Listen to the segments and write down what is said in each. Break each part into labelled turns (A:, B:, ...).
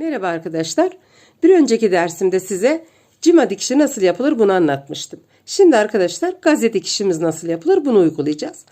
A: Merhaba arkadaşlar. Bir önceki dersimde size cima dikişi nasıl yapılır bunu anlatmıştım. Şimdi arkadaşlar gazete dikişimiz nasıl yapılır bunu uygulayacağız.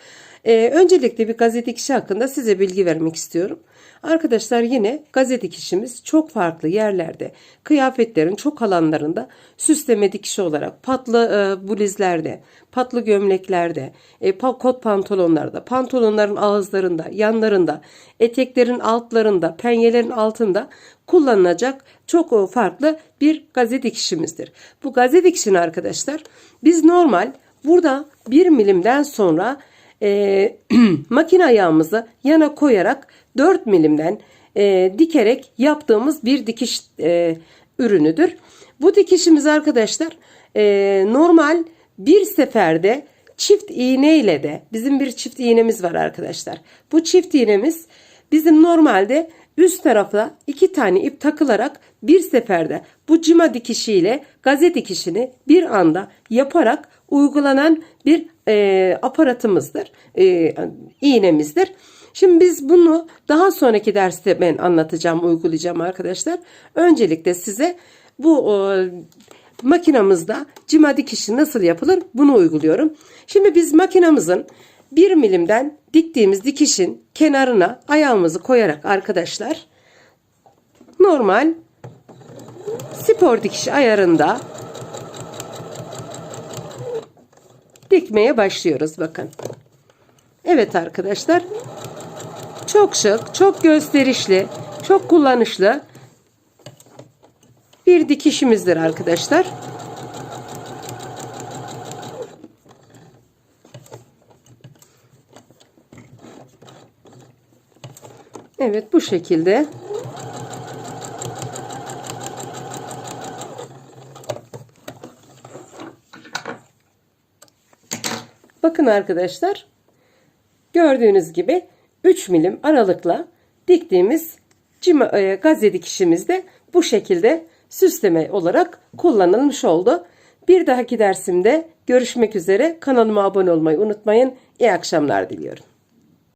A: Ee, öncelikle bir gazete dikişi hakkında size bilgi vermek istiyorum. Arkadaşlar yine gazete dikişimiz çok farklı yerlerde, kıyafetlerin çok alanlarında süsleme dikişi olarak patlı e, bluzlerde, patlı gömleklerde, e, pa- kot pantolonlarda, pantolonların ağızlarında, yanlarında, eteklerin altlarında, penyelerin altında kullanılacak çok o, farklı bir gazete dikişimizdir. Bu gazete dikişini arkadaşlar biz normal burada 1 milimden sonra e, makine ayağımızı yana koyarak 4 milimden e, dikerek yaptığımız bir dikiş e, ürünüdür. Bu dikişimiz arkadaşlar e, normal bir seferde çift iğne ile de bizim bir çift iğnemiz var arkadaşlar. Bu çift iğnemiz bizim normalde üst tarafa iki tane ip takılarak bir seferde bu cima dikişiyle gazet dikişini bir anda yaparak uygulanan bir e, aparatımızdır, e, iğnemizdir. Şimdi biz bunu daha sonraki derste ben anlatacağım, uygulayacağım arkadaşlar. Öncelikle size bu e, makinamızda cima dikişi nasıl yapılır bunu uyguluyorum. Şimdi biz makinamızın 1 milimden diktiğimiz dikişin kenarına ayağımızı koyarak arkadaşlar normal spor dikiş ayarında dikmeye başlıyoruz bakın. Evet arkadaşlar. Çok şık, çok gösterişli, çok kullanışlı bir dikişimizdir arkadaşlar. Evet bu şekilde. Bakın arkadaşlar. Gördüğünüz gibi 3 milim aralıkla diktiğimiz cima, e, gazete dikişimizde bu şekilde süsleme olarak kullanılmış oldu. Bir dahaki dersimde görüşmek üzere. Kanalıma abone olmayı unutmayın. İyi akşamlar diliyorum.